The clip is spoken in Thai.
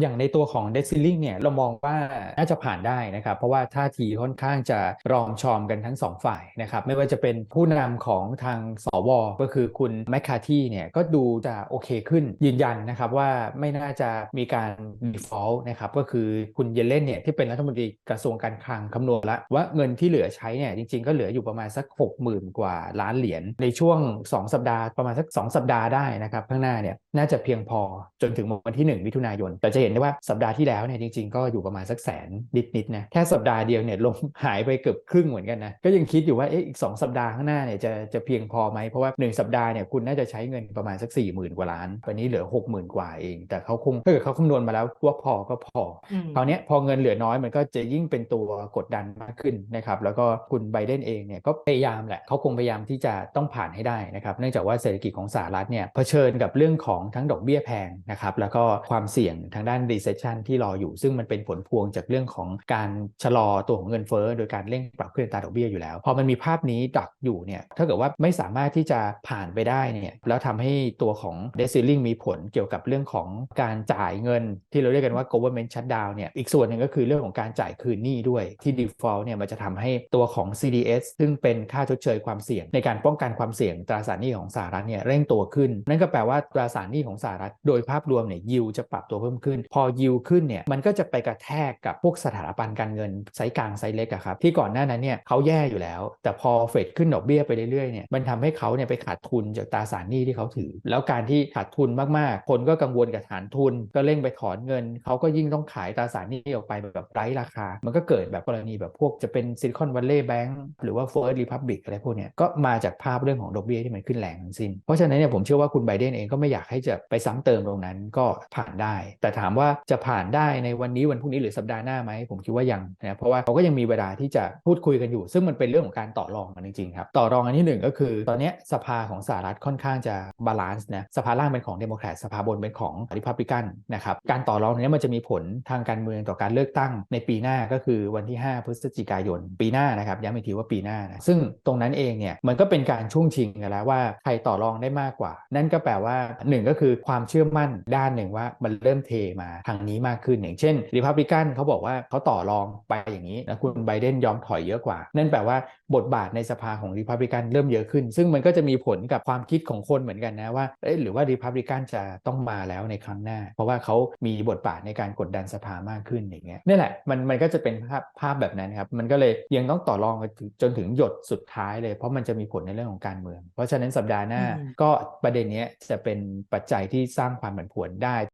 อย่างในตัวของ Debt Ceiling เนี่ยเรามองว่าน่าจะผ่านได้นะครับเพราะว่าท่าทีค่อนข้างจะรอมชอมกันทั้งสองฝ่ายนะครับไม่ว่าจะเป็นผู้นำของทางสว ก็คือคุณแมคคาที่เนี่ยก็ดูจะโอเคขึ้นยืนยันนะครับว่าไม่น่าจะมีการ default นะครับก็คือคุณเยเลนเนี่ยที่เป็นรัฐมนตรีกระทรวงการคลังคำนวณแล้วว่าเงินที่เหลือใช้เนี่ยจริงๆ ก็เหลืออยู่ประมาณสัก 60,000 กว่าล้านเหรียญในช่วง 2 สัปดาห์ประมาณสัก 2 สัปดาห์ได้นะครับข้างหน้าเนี่ยน่าจะเพียงพอจนถึงวันที่ 1 มิถุนายนแต่จะเห็นได้ว่าสัปดาห์ที่แล้วเนี่ยจริง ๆ ก็อยู่ประมาณสักแสนนิดๆนะแค่สัปดาห์เดียวเนี่ยลงหายไปเกือบครึ่งเหมือนกันนะก็ยังคิดอยู่ว่าเอ๊ะอีก 2 สัปดาห์ข้างหน้าเนี่ยจะจะเพียงพอไหมเพราะว่า 1 สัปดาห์เนี่ยคุณน่าจะใช้เงินประมาณสัก 4 0,000 กว่าล้านวันนี้เหลือ 60,000 กว่าเอง แต่เขาคงถ้าเกิดเขาคำนวณมาแล้วว่าพอก็พออืมคราวเนี้ยพอเงินเหลือน้อยมันก็จะยิ่งเป็นตัวกดดันมากขึ้นนะครับแล้วก็คุณไบเดนเองเนี่ยก็พยายามแหละเขาคงพยายามที่จะต้องผ่านให้ได้นะครับเนื่องจากว่าเศรษฐกิจของสหรัฐเนี่ยเผชิญกับเรื่องของทั้งดอกเบี้ยแพงนะครับแล้วก็ความเสี่ยงทางด้าน recession ที่รออยู่ ซึ่งมันเป็นผลพวงจากเรื่องของการชะลอตัวของเงินเฟ้อโดยการเร่งปรับขึ้นตาดอกเบี้ยอยู่แล้ว พอมันมีภาพนี้ดักอยู่เนี่ยถ้าเกิดว่าไม่สามารถที่จะผ่านไปได้เนี่ยแล้วทำให้ตัวของ debt ceiling มีผลเกี่ยวกับเรื่องของการจ่ายเงิน ที่เราเรียกกันว่า government shutdown เนี่ยอีกส่วนหนึ่งก็คือเรื่องของการจ่ายคืนหนี้ด้วยที่ default เนี่ยมันจะทำให้ตัวของ CDS ซึ่งเป็นค่าชดเชยความเสี่ยง ในการป้องกันความเสี่ยงตราสารหนี้ของสหรัฐเนี่ยเร่งตัวขึ้น นั่นก็แปลว่าตราสารหนี้ของสหรัฐโดยภาพรวมเนี่ยยิวจะปรับตัวเพิ่มขึ้นพอยิวขึ้นเนี่ยมันก็จะไปกระแทกกับพวกสถาบันการเงินไซส์กลางไซส์เล็กอะครับที่ก่อนหน้านั้นเนี่ยเขาแย่อยู่แล้ว แต่พอเฟดขึ้นดอกเบี้ยไปเรื่อยๆเนี่ยมันทำให้เขาเนี่ยไปขาดทุนจากตราสารหนี้ที่เขาถือ แล้วการที่ขาดทุนมากๆ คนก็กังวลกับฐานทุน ก็เร่งไปถอนเงิน เขาก็ยิ่งต้องขายตราสารหนี้ออกไปแบบไร้ราคา มันก็เกิดแบบกรณีแบบพวกจะเป็นซิลิคอนวัลเลย์แบงก์หรือว่า First Republic อะไรพวกเนี้ยก็มาจากภาพเรื่องของดอกเบี้ยที่มันขึ้นแรงทั้งสิ้น เพราะฉะนั้นเนี่ยผมเชื่อว่าคุณไบเดนเองก็ไม่อยากให้จะไปซ้ำเติมตรงนั้นก็ผ่านได้ แต่ถามว่าจะผ่านได้ในวันนี้วันพรุ่งนี้หรือสัปดาห์หน้าไหมผมคิดว่ายังนะเพราะว่าเขาก็ยังมีเวลาที่จะพูดคุยกันอยู่ ซึ่งมันเป็นเรื่องของการต่อรองกันจริงๆครับต่อรองอันที่หนึ่งก็คือ ตอนนี้สภาของสหรัฐค่อนข้างจะบาลานซ์นะสภาล่างเป็นของเดโมแครตสภาบนเป็นของริพับลิกันนะครับการต่อรองนี้มันจะมีผลทางการเมืองต่อการเลือกตั้งในปีหน้าก็คือวันที่ 5 พฤศจิกายน ปีหน้านะครับย้ำอีกทีว่าปีหน้านะซึ่งตรงนั้นเองเนี่ยมันก็เป็นการช่วงชิงกันแล้วว่าใครต่อรองได้มากกว่า นั่นก็แปลว่าหนึ่งก็คือความเชื่อมั่นด้านหนึ่งว่ามันเริ่มเทมาทางนี้มากขึ้นอย่างเช่นริพับลิกันเขาบอกว่าเขาต่อรองไปอย่างนี้แล้วคุณไบเดนยอมถอยเยอะกว่า นั่นแปลว่าบทบาทในสภาของริพับลิกันเริ่มเยอะขึ้น ซึ่งมันก็จะมีผลกับความคิดของคนเหมือนกันนะว่าเอ๊ะหรือว่าริพับลิกันจะต้องมาแล้วในครั้งหน้า เพราะว่าเขามีบทบาทในการกดดันสภามากขึ้นอย่างเงี้ยนี่แหละมันมันก็จะเป็นภาพภาพแบบนั้นครับมันก็เลยยังต้องต่อรองกันถึงจนถึงหยดสุดท้ายเลย เพราะมันจะมีผลในเรื่องของการเมือง เพราะฉะนั้นสัปดาห์หน้าอืมก็ประเด็นเนี้ยจะเป็นปัจจัยที่สร้างความผันผวนได้